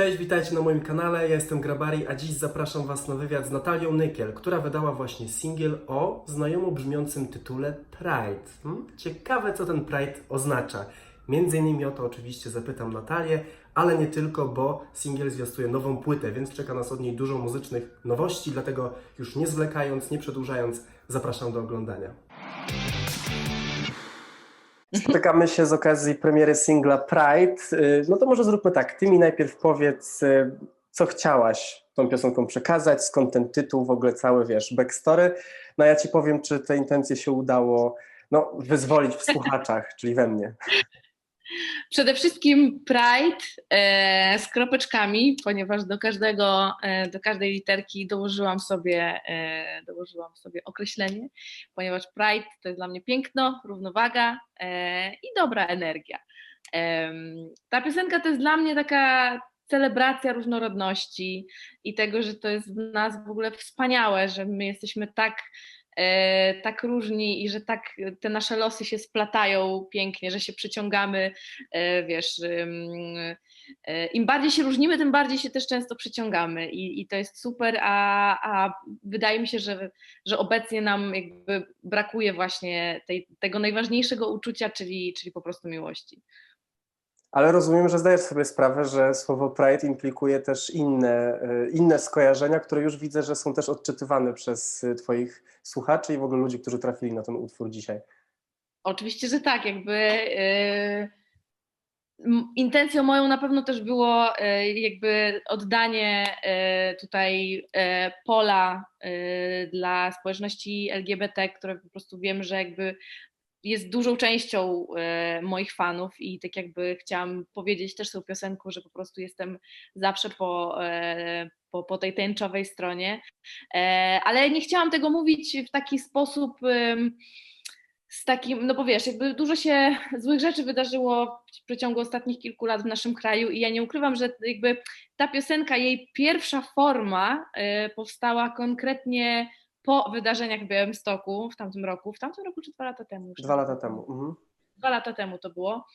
Cześć, witajcie na moim kanale, ja jestem Grabari, a dziś zapraszam Was na wywiad z Natalią Nykiel, która wydała właśnie singiel o znajomo brzmiącym tytule Pride. Hmm? Ciekawe, co ten Pride oznacza. Między innymi o to oczywiście zapytam Natalię, ale nie tylko, bo singiel zwiastuje nową płytę, więc czeka nas od niej dużo muzycznych nowości, dlatego już nie zwlekając, nie przedłużając, zapraszam do oglądania. Spotykamy się z okazji premiery singla Pride. Y, No to może zróbmy tak. Ty mi najpierw powiedz, y, co chciałaś tą piosenką przekazać, skąd ten tytuł, w ogóle cały, wiesz, backstory. No a ja ci powiem, czy te intencje się udało no, wyzwolić w słuchaczach, czyli we mnie. Przede wszystkim Pride e, z kropeczkami, ponieważ do każdego, e, do każdej literki dołożyłam sobie, e, dołożyłam sobie określenie, ponieważ Pride to jest dla mnie piękno, równowaga i dobra energia. Ta piosenka to jest dla mnie taka celebracja różnorodności i tego, że to jest w nas w ogóle wspaniałe, że my jesteśmy tak tak różni i że tak te nasze losy się splatają pięknie, że się przyciągamy, e, wiesz, e, im bardziej się różnimy, tym bardziej się też często przyciągamy i, i to jest super, a, a wydaje mi się, że, że obecnie nam jakby brakuje właśnie tej, tego najważniejszego uczucia, czyli, czyli po prostu miłości. Ale rozumiem, że zdajesz sobie sprawę, że słowo Pride implikuje też inne, y, inne skojarzenia, które już widzę, że są też odczytywane przez y, Twoich słuchaczy i w ogóle ludzi, którzy trafili na ten utwór dzisiaj. Oczywiście, że tak, jakby yy, intencją moją na pewno też było jakby oddanie tutaj pola dla społeczności LGBT, które po prostu wiem, że jakby jest dużą częścią yy, moich fanów i tak jakby chciałam powiedzieć też tą piosenką, że po prostu jestem zawsze po, yy, po, po tej tęczowej stronie, Yy, ale nie chciałam tego mówić w taki sposób z takim, no bo wiesz, jakby dużo się złych rzeczy wydarzyło w przeciągu ostatnich kilku lat w naszym kraju i ja nie ukrywam, że jakby ta piosenka, jej pierwsza forma powstała konkretnie po wydarzeniach w Białymstoku w tamtym roku, w tamtym roku czy dwa lata temu? Już Dwa lata temu. Mhm. Dwa lata temu to było.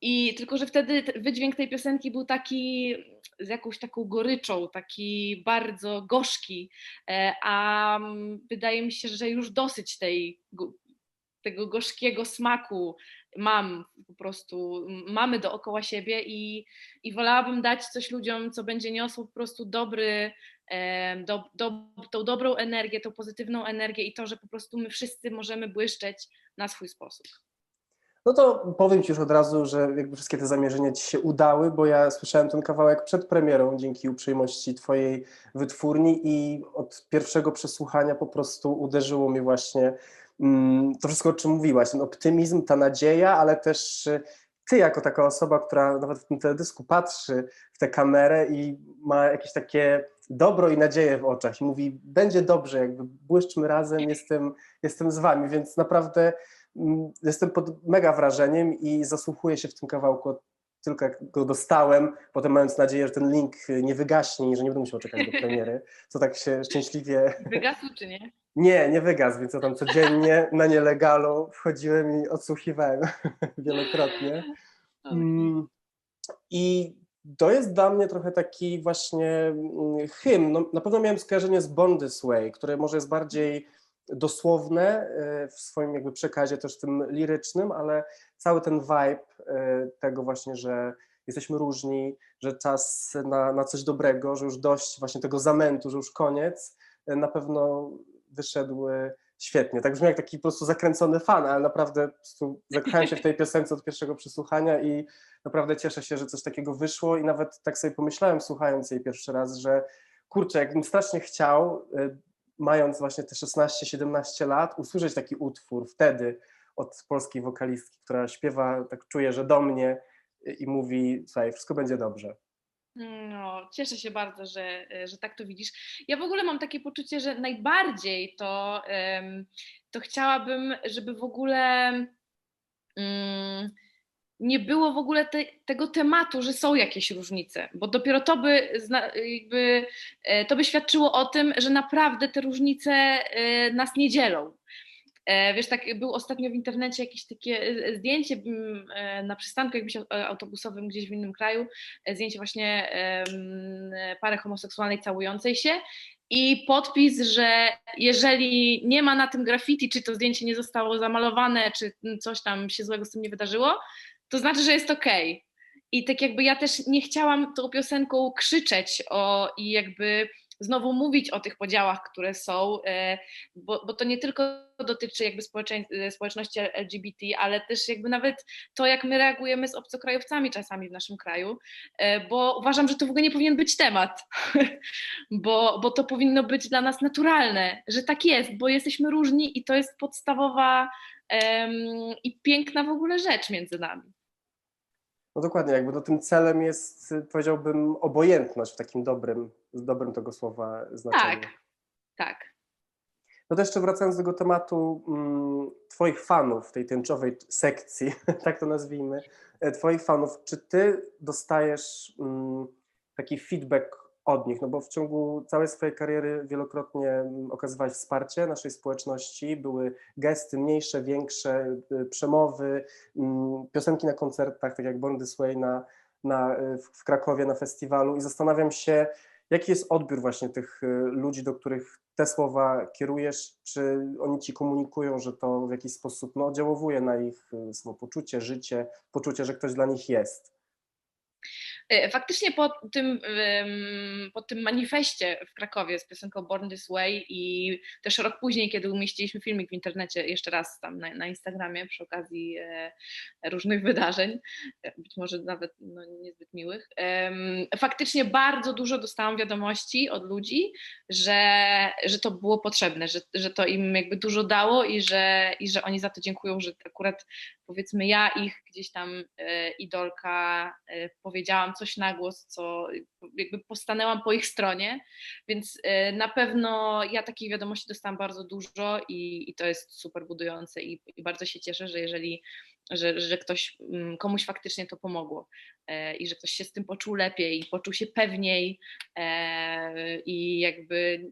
I tylko, że wtedy wydźwięk tej piosenki był taki z jakąś taką goryczą, taki bardzo gorzki, e, a mm, wydaje mi się, że już dosyć tej, go- tego gorzkiego smaku mam po prostu, mamy dookoła siebie i, i wolałabym dać coś ludziom, co będzie niosło po prostu dobry, do, do, tą dobrą energię, tą pozytywną energię i to, że po prostu my wszyscy możemy błyszczeć na swój sposób. No to powiem Ci już od razu, że jakby wszystkie te zamierzenia Ci się udały, bo ja słyszałem ten kawałek przed premierą dzięki uprzejmości Twojej wytwórni i od pierwszego przesłuchania po prostu uderzyło mnie właśnie mm, to wszystko, o czym mówiłaś, ten optymizm, ta nadzieja, ale też y, Ty jako taka osoba, która nawet w tym teledysku patrzy w tę kamerę i ma jakieś takie dobro i nadzieję w oczach i mówi, będzie dobrze, jakby błyszczmy razem, jestem, jestem z Wami, więc naprawdę Mm, Jestem pod mega wrażeniem i zasłuchuję się w tym kawałku tylko jak go dostałem, potem mając nadzieję, że ten link nie wygaśnie i że nie będę musiał czekać do premiery, co tak się szczęśliwie... Wygasł czy nie? Nie, nie wygasł, więc ja tam codziennie na nielegalu wchodziłem i odsłuchiwałem wielokrotnie. Mm, I to jest dla mnie trochę taki właśnie mm, hymn. No, na pewno miałem skojarzenie z This Way, które może jest bardziej dosłowne e, w swoim jakby przekazie też tym lirycznym, ale cały ten vibe e, tego właśnie, że jesteśmy różni, że czas na, na coś dobrego, że już dość właśnie tego zamętu, że już koniec, e, na pewno wyszedł świetnie. Tak brzmi jak taki po prostu zakręcony fan, ale naprawdę po prostu zakochałem się w tej piosence od pierwszego przesłuchania i naprawdę cieszę się, że coś takiego wyszło i nawet tak sobie pomyślałem słuchając jej pierwszy raz, że kurczę, jakbym strasznie chciał, e, mając właśnie te 16-17 lat, usłyszeć taki utwór wtedy od polskiej wokalistki, która śpiewa, tak czuję, że do mnie y, i mówi, słuchaj, wszystko będzie dobrze. No, cieszę się bardzo, że, że tak to widzisz. Ja w ogóle mam takie poczucie, że najbardziej to, to chciałabym, żeby w ogóle mm, nie było w ogóle te, tego tematu, że są jakieś różnice, bo dopiero to by, jakby, e, to by świadczyło o tym, że naprawdę te różnice e, nas nie dzielą. E, wiesz, tak było ostatnio w internecie jakieś takie e, zdjęcie na przystanku autobusowym gdzieś w innym kraju, zdjęcie właśnie pary homoseksualnej całującej się i podpis, że jeżeli nie ma na tym graffiti, czy to zdjęcie nie zostało zamalowane, czy coś tam się złego z tym nie wydarzyło, to znaczy, że jest okej. Okay. I tak jakby ja też nie chciałam tą piosenką krzyczeć o i jakby znowu mówić o tych podziałach, które są, e, bo, bo to nie tylko dotyczy jakby e, społeczności LGBT, ale też jakby nawet to, jak my reagujemy z obcokrajowcami czasami w naszym kraju, e, bo uważam, że to w ogóle nie powinien być temat, bo, bo to powinno być dla nas naturalne, że tak jest, bo jesteśmy różni i to jest podstawowa um, i piękna w ogóle rzecz między nami. No dokładnie, jakby to tym celem jest, powiedziałbym, obojętność w takim dobrym, dobrym tego słowa znaczeniu. Tak, tak. No to jeszcze wracając do tego tematu mm, Twoich fanów, tej tęczowej sekcji, tak to nazwijmy, e, Twoich fanów, czy Ty dostajesz mm, taki feedback od nich, no bo w ciągu całej swojej kariery wielokrotnie mm, okazywałeś wsparcie naszej społeczności, były gesty mniejsze, większe, y, przemowy, mm, piosenki na koncertach, tak jak Born This Way na, na, y, w Krakowie na festiwalu i zastanawiam się, jaki jest odbiór właśnie tych y, ludzi, do których te słowa kierujesz, czy oni ci komunikują, że to w jakiś sposób no, oddziałowuje na ich samopoczucie, życie, poczucie, że ktoś dla nich jest. E, faktycznie po tym, po tym manifestie w Krakowie z piosenką Born This Way i też rok później, kiedy umieściliśmy filmik w internecie, jeszcze raz tam na, na Instagramie przy okazji e, różnych wydarzeń, e, być może nawet no, niezbyt miłych, faktycznie bardzo dużo dostałam wiadomości od ludzi, że, że to było potrzebne, że, że to im jakby dużo dało i że, i że oni za to dziękują, że akurat powiedzmy ja ich gdzieś tam idolka powiedziałam coś na głos, co jakby postanęłam po ich stronie, więc e, na pewno ja takich wiadomości dostałam bardzo dużo i, i to jest super budujące i, i, bardzo się cieszę, że jeżeli, że, że ktoś, mm, komuś faktycznie to pomogło e, i że ktoś się z tym poczuł lepiej, poczuł się pewniej e, i jakby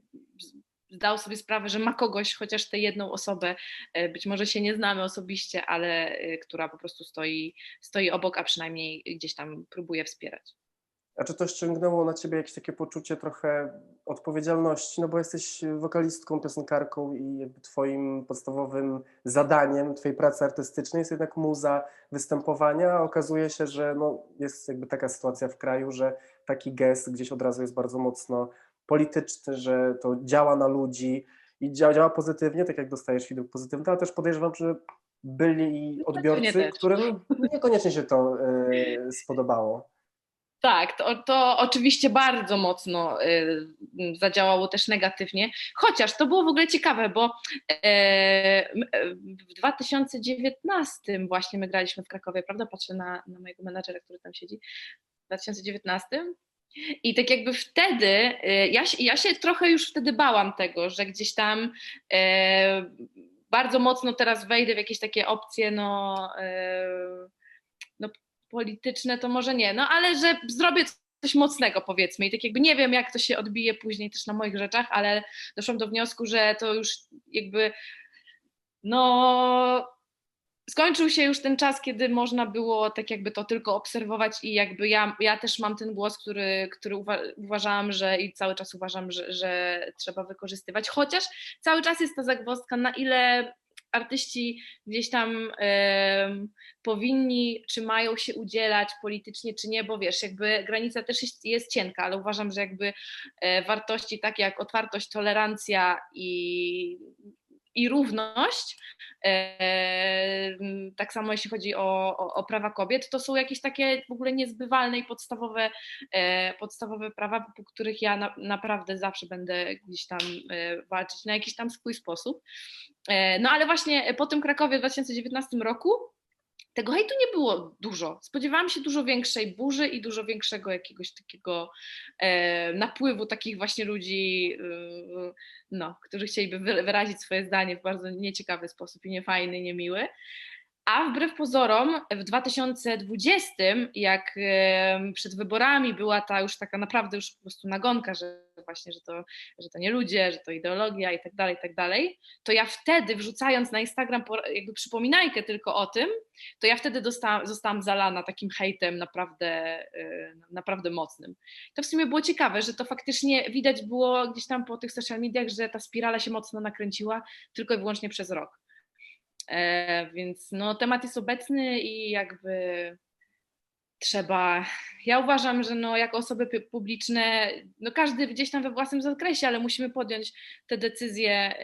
zdał sobie sprawę, że ma kogoś, chociaż tę jedną osobę, być może się nie znamy osobiście, ale która po prostu stoi, stoi obok, a przynajmniej gdzieś tam próbuje wspierać. A czy to ściągnęło na ciebie jakieś takie poczucie trochę odpowiedzialności, no bo jesteś wokalistką, piosenkarką i jakby twoim podstawowym zadaniem twojej pracy artystycznej jest jednak muza występowania, a okazuje się, że no jest jakby taka sytuacja w kraju, że taki gest gdzieś od razu jest bardzo mocno polityczny, że to działa na ludzi i działa, działa pozytywnie, tak jak dostajesz feedback pozytywny, ale też podejrzewam, że byli odbiorcy, którym niekoniecznie się to y, spodobało. Tak, to, to oczywiście bardzo mocno y, zadziałało też negatywnie, chociaż to było w ogóle ciekawe, bo e, w 2019 właśnie my graliśmy w Krakowie, prawda? Patrzę na, na mojego menadżera, który tam siedzi. W 2019 i tak jakby wtedy, y, ja, ja się trochę już wtedy bałam tego, że gdzieś tam e, bardzo mocno teraz wejdę w jakieś takie opcje, no, e, no polityczne to może nie, no ale że zrobię coś mocnego powiedzmy. I tak jakby nie wiem jak to się odbije później też na moich rzeczach, ale doszłam do wniosku, że to już jakby no skończył się już ten czas, kiedy można było tak jakby to tylko obserwować i jakby ja, ja też mam ten głos, który, który uwa uważałam, że i cały czas uważam, że, że trzeba wykorzystywać, chociaż cały czas jest ta zagwozdka, na ile artyści gdzieś tam powinni, czy mają się udzielać politycznie, czy nie, bo wiesz, jakby granica też jest, jest cienka, ale uważam, że jakby e, wartości takie jak otwartość, tolerancja i i równość, tak samo jeśli chodzi o, o, o, prawa kobiet, to są jakieś takie w ogóle niezbywalne i podstawowe, e, podstawowe prawa, po których ja na, naprawdę zawsze będę gdzieś tam e, walczyć na jakiś tam swój sposób. E, no ale właśnie po tym Krakowie w 2019 roku tego hejtu nie było dużo. Spodziewałam się dużo większej burzy i dużo większego jakiegoś takiego e, napływu takich właśnie ludzi, e, no, którzy chcieliby wyrazić swoje zdanie w bardzo nieciekawy sposób i niefajny, niemiły. A wbrew pozorom w 2020, jak przed wyborami była ta już taka naprawdę już po prostu nagonka, że właśnie, że to, że to nie ludzie, że to ideologia i tak dalej, i tak dalej, to ja wtedy wrzucając na Instagram jakby przypominajkę tylko o tym, to ja wtedy dostałam, zostałam zalana takim hejtem naprawdę, e, naprawdę mocnym. To w sumie było ciekawe, że to faktycznie widać było gdzieś tam po tych social mediach, że ta spirala się mocno nakręciła tylko i wyłącznie przez rok. E, więc no, temat jest obecny i jakby trzeba. Ja uważam, że no, jako osoby pu- publiczne, no każdy gdzieś tam we własnym zakresie, ale musimy podjąć te decyzje,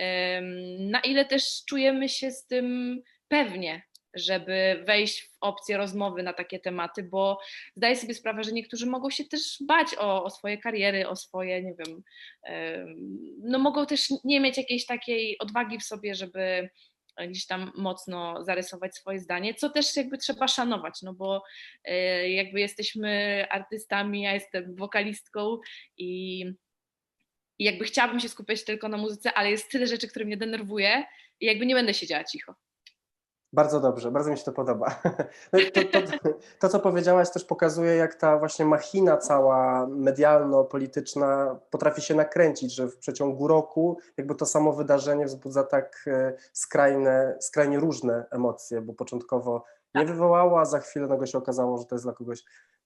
na ile też czujemy się z tym pewnie, żeby wejść w opcję rozmowy na takie tematy, bo zdaję sobie sprawę, że niektórzy mogą się też bać o, o swoje kariery, o swoje, nie wiem, em, no mogą też nie mieć jakiejś takiej odwagi w sobie, żeby gdzieś tam mocno zarysować swoje zdanie, co też jakby trzeba szanować, no bo e, jakby jesteśmy artystami, ja jestem wokalistką i, i jakby chciałabym się skupiać tylko na muzyce, ale jest tyle rzeczy, które mnie denerwuje i jakby nie będę siedziała cicho. Bardzo dobrze, bardzo mi się to podoba. No i To, to, to, co powiedziałaś, też pokazuje, jak ta właśnie machina cała medialno-polityczna potrafi się nakręcić, że w przeciągu roku jakby to samo wydarzenie wzbudza tak e, skrajne, skrajnie różne emocje, bo początkowo nie wywołało, a za chwilę nagle się okazało, że to jest dla kogoś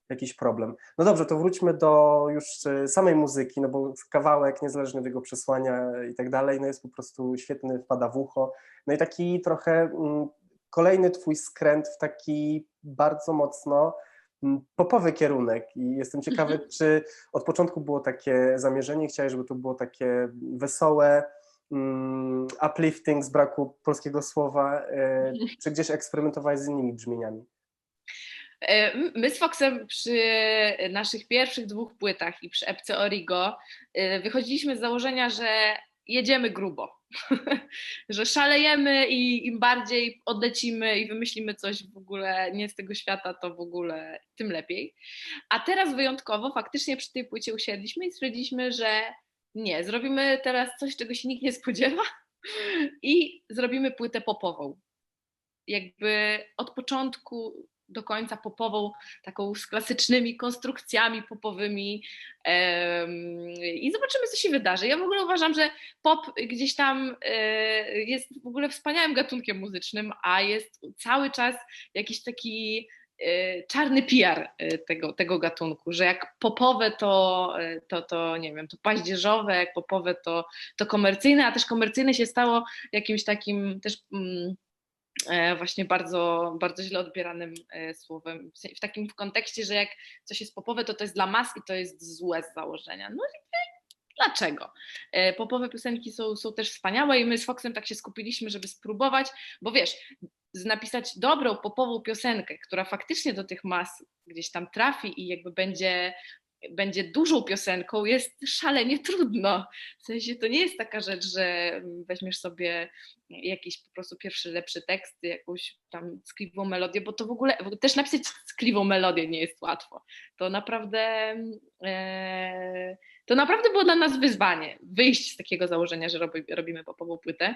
jakiś problem. No dobrze, to wróćmy do już e, samej muzyki, no bo kawałek, niezależny od jego przesłania i tak dalej, no jest po prostu świetny, wpada w ucho. No i taki trochę mm, kolejny twój skręt w taki bardzo mocno mm, popowy kierunek i jestem ciekawy, Mhm. czy od początku było takie zamierzenie, chciałeś, żeby to było takie wesołe, mm, uplifting z braku polskiego słowa, e, czy gdzieś eksperymentowałeś z innymi brzmieniami? E, My z Foxem przy naszych pierwszych dwóch płytach i przy epce Origo e, wychodziliśmy z założenia, że jedziemy grubo, że szalejemy i im bardziej odlecimy i wymyślimy coś w ogóle nie z tego świata, to w ogóle tym lepiej. A teraz wyjątkowo faktycznie przy tej płycie usiedliśmy i stwierdziliśmy, że nie, zrobimy teraz coś, czego się nikt nie spodziewa i zrobimy płytę popową. Jakby od początku do końca popową, taką z klasycznymi konstrukcjami popowymi i zobaczymy, co się wydarzy. Ja w ogóle uważam, że pop gdzieś tam e, jest w ogóle wspaniałym gatunkiem muzycznym, a jest cały czas jakiś taki e, czarny PR e, tego, tego gatunku, że jak popowe to, to, to nie wiem, to paździerzowe, jak popowe to, to komercyjne, a też komercyjne się stało jakimś takim też mm, właśnie bardzo, bardzo źle odbieranym e, słowem. W, takim kontekście, że jak coś jest popowe, to to jest dla mas i to jest złe z założenia. No dlaczego? E, Popowe piosenki są, są też wspaniałe i my z Foxem tak się skupiliśmy, żeby spróbować, bo wiesz, napisać dobrą popową piosenkę, która faktycznie do tych mas gdzieś tam trafi i jakby będzie będzie dużą piosenką, jest szalenie trudno. W sensie to nie jest taka rzecz, że weźmiesz sobie jakiś po prostu pierwszy lepszy tekst, jakąś tam skliwą melodię, bo to w ogóle, też napisać skliwą melodię nie jest łatwo. To naprawdę e, to naprawdę było dla nas wyzwanie, wyjść z takiego założenia, że robi, robimy popową płytę.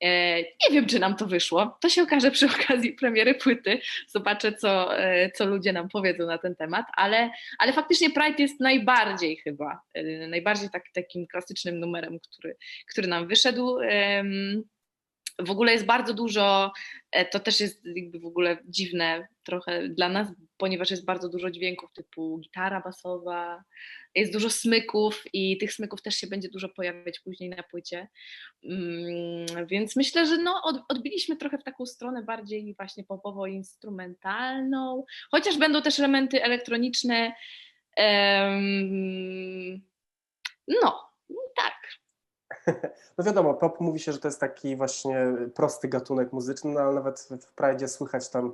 E, nie wiem, czy nam to wyszło. To się okaże przy okazji premiery płyty. Zobaczę, co, e, co ludzie nam powiedzą na ten temat, ale, ale faktycznie Pride jest najbardziej chyba, najbardziej tak, takim klasycznym numerem, który, który nam wyszedł. W ogóle jest bardzo dużo, e, to też jest jakby w ogóle dziwne trochę dla nas, ponieważ jest bardzo dużo dźwięków typu gitara basowa, jest dużo smyków i tych smyków też się będzie dużo pojawiać później na płycie. Mm, Więc myślę, że no, od, odbiliśmy trochę w taką stronę bardziej właśnie popowo-instrumentalną, chociaż będą też elementy elektroniczne. No, tak. No wiadomo, pop mówi się, że to jest taki właśnie prosty gatunek muzyczny, no ale nawet w Prajdzie słychać tam,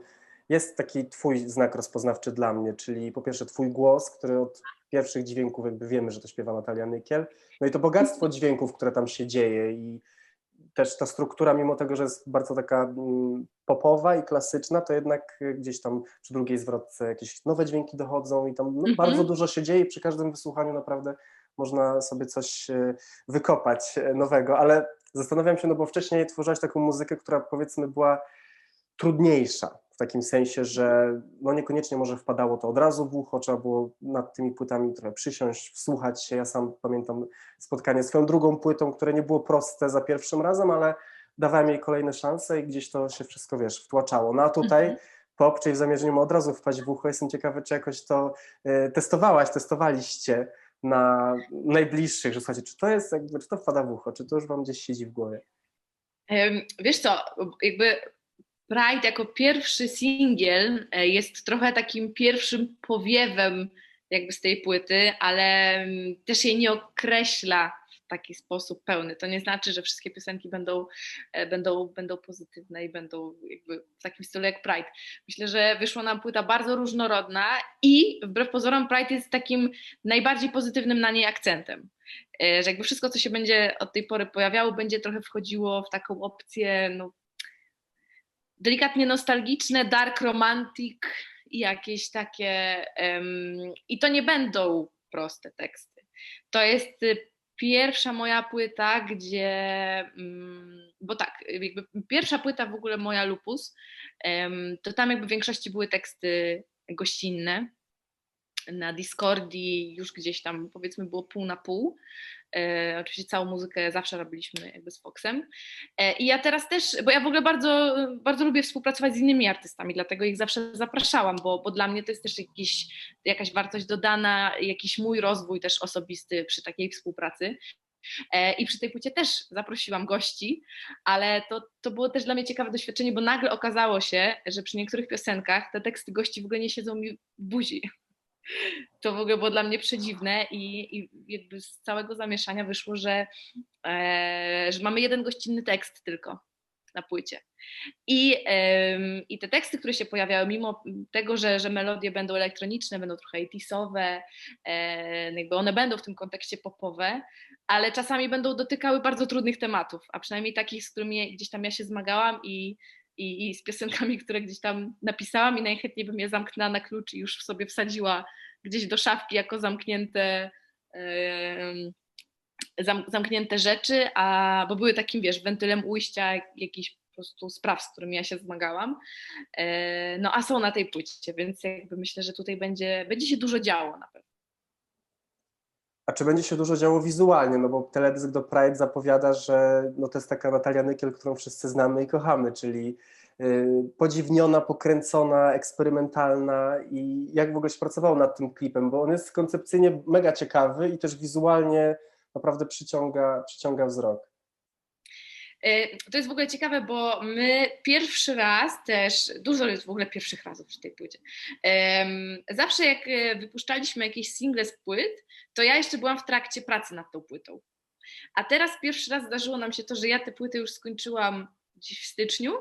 jest taki twój znak rozpoznawczy dla mnie, czyli po pierwsze twój głos, który od pierwszych dźwięków jakby wiemy, że to śpiewa Natalia Nykiel, no i to bogactwo dźwięków, które tam się dzieje i też ta struktura, mimo tego, że jest bardzo taka mm, popowa i klasyczna, to jednak gdzieś tam przy drugiej zwrotce jakieś nowe dźwięki dochodzą i tam no, Mhm. bardzo dużo się dzieje przy każdym wysłuchaniu naprawdę można sobie coś e, wykopać e, nowego, ale zastanawiam się, no bo wcześniej tworzyłaś taką muzykę, która powiedzmy była trudniejsza w takim sensie, że no niekoniecznie może wpadało to od razu w ucho, trzeba było nad tymi płytami trochę przysiąść, wsłuchać się. Ja sam pamiętam spotkanie z swoją drugą płytą, które nie było proste za pierwszym razem, ale dawałem jej kolejne szanse i gdzieś to się wszystko, wiesz, wtłaczało. No a tutaj mhm. pop, czyli w zamierzeniu od razu wpaść w ucho, jestem ciekawy, czy jakoś to y, testowałaś, testowaliście na najbliższych, że słuchajcie, czy to jest jakby, czy to wpada w ucho, czy to już wam gdzieś siedzi w głowie? Wiesz co, jakby Pride jako pierwszy singiel e, jest trochę takim pierwszym powiewem jakby z tej płyty, ale mm, też jej nie określa taki sposób pełny. To nie znaczy, że wszystkie piosenki będą, e, będą, będą pozytywne i będą jakby w takim stylu jak Pride. Myślę, że wyszła nam płyta bardzo różnorodna i wbrew pozorom Pride jest takim najbardziej pozytywnym na niej akcentem. E, że jakby wszystko, co się będzie od tej pory pojawiało, będzie trochę wchodziło w taką opcję no, delikatnie nostalgiczne, dark romantic i jakieś takie. Um, I to nie będą proste teksty. To jest y, pierwsza moja płyta, gdzie. Um, bo tak, jakby pierwsza płyta w ogóle moja Lupus, to tam jakby w większości były teksty gościnne na Discordi już gdzieś tam powiedzmy było pół na pół. E, oczywiście całą muzykę zawsze robiliśmy jakby z Foxem. E, I ja teraz też, bo ja w ogóle bardzo, bardzo lubię współpracować z innymi artystami, dlatego ich zawsze zapraszałam, bo, bo dla mnie to jest też jakiś, jakaś wartość dodana, jakiś mój rozwój też osobisty przy takiej współpracy. E, I przy tej płycie też zaprosiłam gości, ale to, to było też dla mnie ciekawe doświadczenie, bo nagle okazało się, że przy niektórych piosenkach te teksty gości w ogóle nie siedzą mi w buzi to w ogóle było dla mnie przedziwne i, i jakby z całego zamieszania wyszło, że, e, że mamy jeden gościnny tekst tylko na płycie. I, I te teksty, które się pojawiały, mimo tego, że, że melodie będą elektroniczne, będą trochę 80 e, jakby one będą w tym kontekście popowe, ale czasami będą dotykały bardzo trudnych tematów, a przynajmniej takich, z którymi gdzieś tam ja się zmagałam i, i, i z piosenkami, które gdzieś tam napisałam i najchętniej bym je zamknęła na klucz i już w sobie wsadziła gdzieś do szafki jako zamknięte zamknięte rzeczy, a bo były takim, wiesz, wentylem ujścia jakichś po prostu spraw, z którymi ja się zmagałam. E, no a są na tej płycie, więc jakby myślę, że tutaj będzie, będzie się dużo działo na pewno. A czy będzie się dużo działo wizualnie? No bo teledysk do Pride zapowiada, że no to jest taka Natalia Nykiel, którą wszyscy znamy i kochamy, czyli y, podziwniona, pokręcona, eksperymentalna i jak w ogóle się pracowało nad tym klipem, bo on jest koncepcyjnie mega ciekawy i też wizualnie naprawdę przyciąga, przyciąga wzrok. Y, to jest w ogóle ciekawe, bo my pierwszy raz też, dużo jest w ogóle pierwszych razów przy tej płycie. Zawsze jak y, wypuszczaliśmy jakieś single z płyt, to ja jeszcze byłam w trakcie pracy nad tą płytą. A teraz pierwszy raz zdarzyło nam się to, że ja tę płytę już skończyłam dziś w styczniu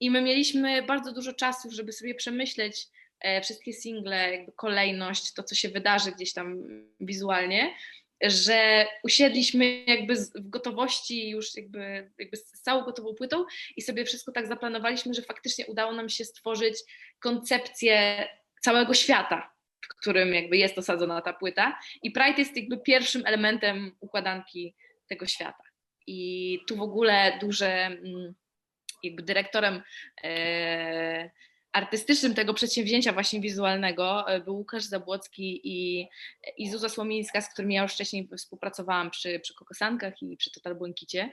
i my mieliśmy bardzo dużo czasu, żeby sobie przemyśleć e, wszystkie single, jakby kolejność, to co się wydarzy gdzieś tam wizualnie że usiedliśmy jakby w gotowości już jakby, jakby z całą gotową płytą i sobie wszystko tak zaplanowaliśmy, że faktycznie udało nam się stworzyć koncepcję całego świata, w którym jakby jest osadzona ta płyta i Pride jest jakby pierwszym elementem układanki tego świata. I tu w ogóle duże mm, jakby dyrektorem e, artystycznym tego przedsięwzięcia właśnie wizualnego e, był Łukasz Zabłocki i, i Zuza Słomińska, z którymi ja już wcześniej współpracowałam przy, przy Kokosankach i przy Total Błękicie.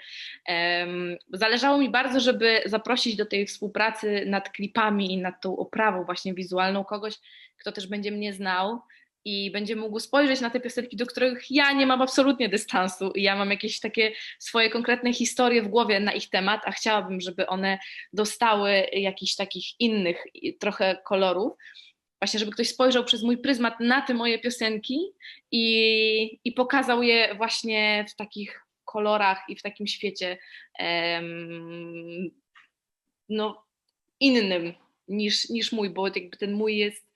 Zależało mi bardzo, żeby zaprosić do tej współpracy nad klipami i nad tą oprawą właśnie wizualną kogoś, kto też będzie mnie znał, i będzie mógł spojrzeć na te piosenki, do których ja nie mam absolutnie dystansu i ja mam jakieś takie swoje konkretne historie w głowie na ich temat, a chciałabym, żeby one dostały jakichś takich innych trochę kolorów. Właśnie, żeby ktoś spojrzał przez mój pryzmat na te moje piosenki i, i pokazał je właśnie w takich kolorach i w takim świecie no, innym niż, niż mój, bo jakby ten mój jest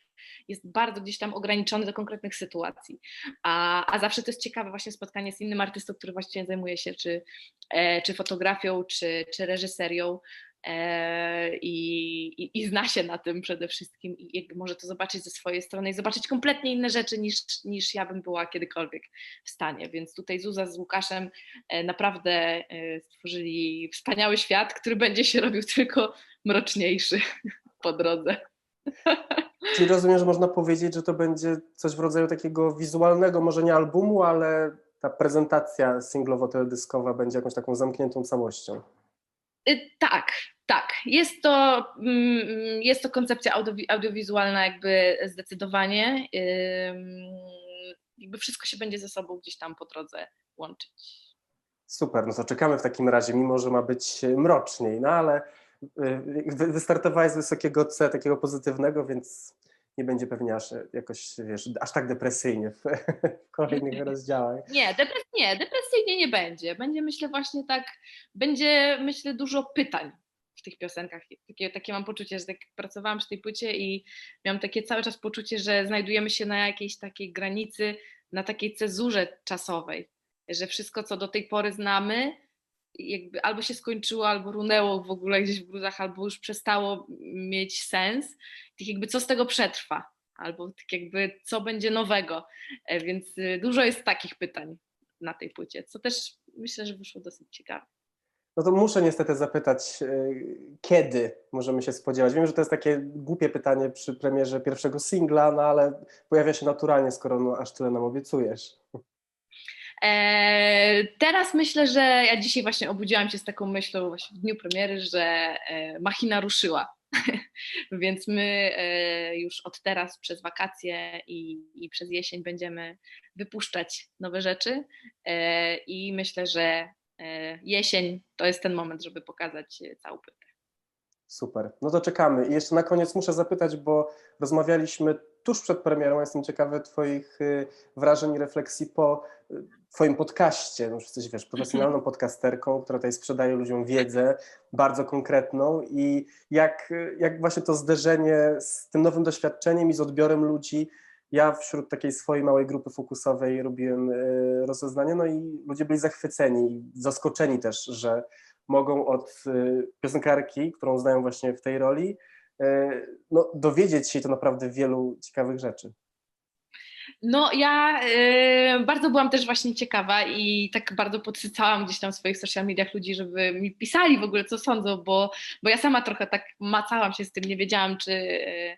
jest bardzo gdzieś tam ograniczony do konkretnych sytuacji. A, a zawsze to jest ciekawe właśnie spotkanie z innym artystą, który właśnie zajmuje się czy, e, czy fotografią, czy, czy reżyserią, e, i, i, zna się na tym przede wszystkim i może to zobaczyć ze swojej strony i zobaczyć kompletnie inne rzeczy niż, niż ja bym była kiedykolwiek w stanie. Więc tutaj Zuza z Łukaszem e, naprawdę e, stworzyli wspaniały świat, który będzie się robił tylko mroczniejszy po drodze. Czyli rozumiem, że można powiedzieć, że to będzie coś w rodzaju takiego wizualnego, może nie albumu, ale ta prezentacja singlowo-teledyskowa będzie jakąś taką zamkniętą całością. Y, tak, tak. Jest to, mm, jest to koncepcja audiowizualna jakby zdecydowanie. Jakby wszystko się będzie ze sobą gdzieś tam po drodze łączyć. Super, no to czekamy w takim razie, mimo że ma być mroczniej, no ale wystartowałeś z wysokiego C, takiego pozytywnego, więc nie będzie pewnie aż jakoś, wiesz, aż tak depresyjnie w, w kolejnych rozdziałach. Nie, depres nie, depresyjnie nie będzie. Będzie myślę właśnie tak, będzie myślę dużo pytań w tych piosenkach. Takie, takie mam poczucie, że tak pracowałam przy tej płycie i miałam takie cały czas poczucie, że znajdujemy się na jakiejś takiej granicy, na takiej cezurze czasowej, że wszystko, co do tej pory znamy, jakby albo się skończyło, albo runęło w ogóle gdzieś w gruzach, albo już przestało mieć sens. Tak jakby co z tego przetrwa, albo tak jakby co będzie nowego. E, więc y, dużo jest takich pytań na tej płycie, co też myślę, że wyszło dosyć ciekawe. No to muszę niestety zapytać, y, kiedy możemy się spodziewać? Wiem, że to jest takie głupie pytanie przy premierze pierwszego singla, no ale pojawia się naturalnie, skoro no, aż tyle nam obiecujesz. E, teraz myślę, że ja dzisiaj właśnie obudziłam się z taką myślą właśnie w dniu premiery, że e, machina ruszyła. Więc my e, już od teraz przez wakacje i, i przez jesień będziemy wypuszczać nowe rzeczy i myślę, że jesień to jest ten moment, żeby pokazać całą płytę. Super. No to czekamy. I jeszcze na koniec muszę zapytać, bo rozmawialiśmy tuż przed premierą. Jestem ciekawy Twoich y, wrażeń i refleksji po y, Twoim podcaście. No, jesteś, wiesz, profesjonalną mhm. podcasterką, która tutaj sprzedaje ludziom wiedzę bardzo konkretną i jak, jak właśnie to zderzenie z tym nowym doświadczeniem i z odbiorem ludzi. Ja wśród takiej swojej małej grupy fokusowej robiłem y, rozeznanie, no i ludzie byli zachwyceni, zaskoczeni też, że mogą od piosenkarki, którą znają właśnie w tej roli, no, dowiedzieć się to naprawdę wielu ciekawych rzeczy. No ja y, bardzo byłam też właśnie ciekawa i tak bardzo podsycałam gdzieś tam w swoich social mediach ludzi, żeby mi pisali w ogóle co sądzą, bo, bo ja sama trochę tak macałam się z tym, nie wiedziałam czy, y, E,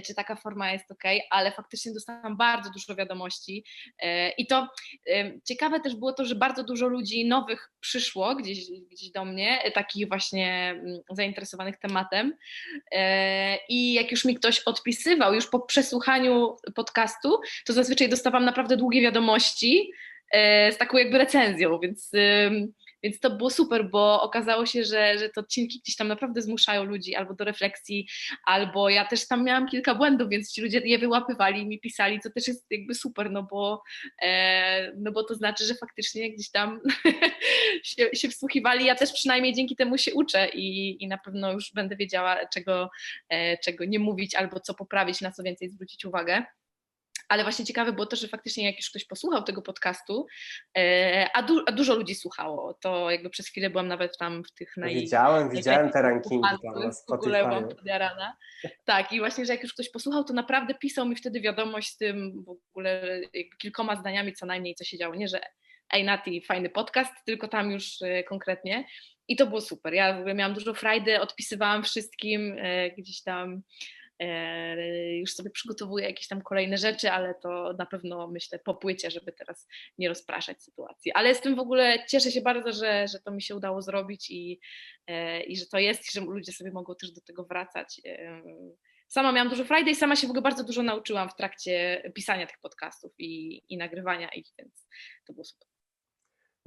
czy taka forma jest ok, ale faktycznie dostałam bardzo dużo wiadomości e, i to ciekawe też było to, że bardzo dużo ludzi nowych przyszło gdzieś, gdzieś do mnie, e, takich właśnie mm, zainteresowanych tematem i jak już mi ktoś odpisywał, już po przesłuchaniu podcastu, to zazwyczaj dostawałam naprawdę długie wiadomości z taką jakby recenzją, więc więc to było super, bo okazało się, że, że te odcinki gdzieś tam naprawdę zmuszają ludzi albo do refleksji, albo ja też tam miałam kilka błędów, więc ci ludzie je wyłapywali i mi pisali, co też jest jakby super, no bo, e, no bo to znaczy, że faktycznie gdzieś tam się, się wsłuchiwali. Ja też przynajmniej dzięki temu się uczę i, i na pewno już będę wiedziała, czego, e, czego nie mówić albo co poprawić, na co więcej zwrócić uwagę ale właśnie ciekawe było to, że faktycznie jak już ktoś posłuchał tego podcastu, e, a, du a dużo ludzi słuchało, to jakby przez chwilę byłam nawet tam w tych naj... Widziałem, widziałem te rankingi tam na Spotify. Tak i właśnie, że jak już ktoś posłuchał, to naprawdę pisał mi wtedy wiadomość z tym w ogóle kilkoma zdaniami co najmniej, co się działo, nie, że ej Nati, fajny podcast, tylko tam już e, konkretnie i to było super. Ja w ogóle miałam dużo frajdy, odpisywałam wszystkim e, gdzieś tam już sobie przygotowuję jakieś tam kolejne rzeczy, ale to na pewno myślę po płycie, żeby teraz nie rozpraszać sytuacji. Ale tym w ogóle cieszę się bardzo, że, że to mi się udało zrobić i, e, i że to jest i że ludzie sobie mogą też do tego wracać. E, sama miałam dużo frajdy i sama się w ogóle bardzo dużo nauczyłam w trakcie pisania tych podcastów i, i nagrywania ich, więc to było super.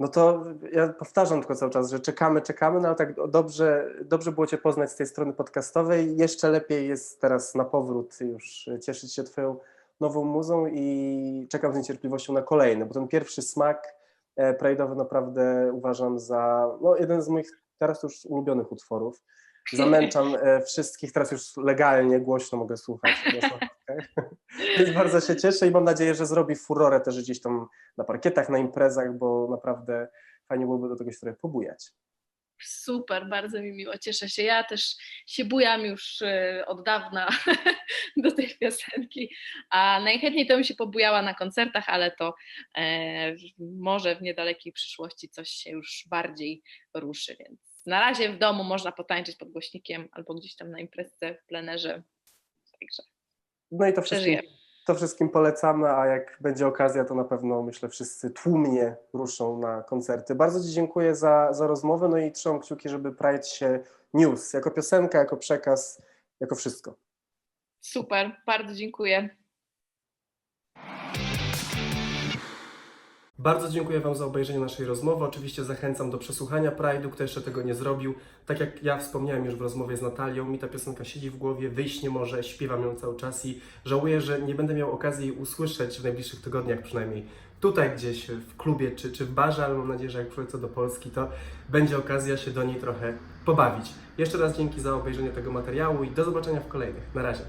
No to ja powtarzam tylko cały czas, że czekamy, czekamy, no ale tak dobrze, dobrze było Cię poznać z tej strony podcastowej. Jeszcze lepiej jest teraz na powrót już cieszyć się Twoją nową muzą i czekam z niecierpliwością na kolejny, bo ten pierwszy smak e, Pride'owy naprawdę uważam za no, jeden z moich teraz już ulubionych utworów zamęczam e, wszystkich, teraz już legalnie, głośno mogę słuchać. Więc bardzo się cieszę i mam nadzieję, że zrobi furorę też gdzieś tam na parkietach, na imprezach, bo naprawdę fajnie byłoby do tego się trochę pobujać. Super, bardzo mi miło, cieszę się. Ja też się bujam już e, od dawna do tej piosenki, a najchętniej to bym się pobujała na koncertach, ale to e, może w niedalekiej przyszłości coś się już bardziej ruszy, więc na razie w domu można potańczyć pod głośnikiem albo gdzieś tam na imprezce w plenerze. Także No i to wszystkim, to wszystkim polecamy, a jak będzie okazja, to na pewno myślę wszyscy tłumnie ruszą na koncerty. Bardzo Ci dziękuję za, za rozmowę, no i trzymam kciuki, żeby Pride się niósł, jako piosenka, jako przekaz, jako wszystko. Super, bardzo dziękuję. Bardzo dziękuję Wam za obejrzenie naszej rozmowy. Oczywiście zachęcam do przesłuchania Pride'u, kto jeszcze tego nie zrobił. Tak jak ja wspomniałem już w rozmowie z Natalią, mi ta piosenka siedzi w głowie, wyjść nie może, śpiewam ją cały czas i żałuję, że nie będę miał okazji jej usłyszeć w najbliższych tygodniach przynajmniej. Tutaj gdzieś w klubie czy, czy w barze, ale mam nadzieję, że jak przylecę do Polski, to będzie okazja się do niej trochę pobawić. Jeszcze raz dzięki za obejrzenie tego materiału i do zobaczenia w kolejnych. Na razie.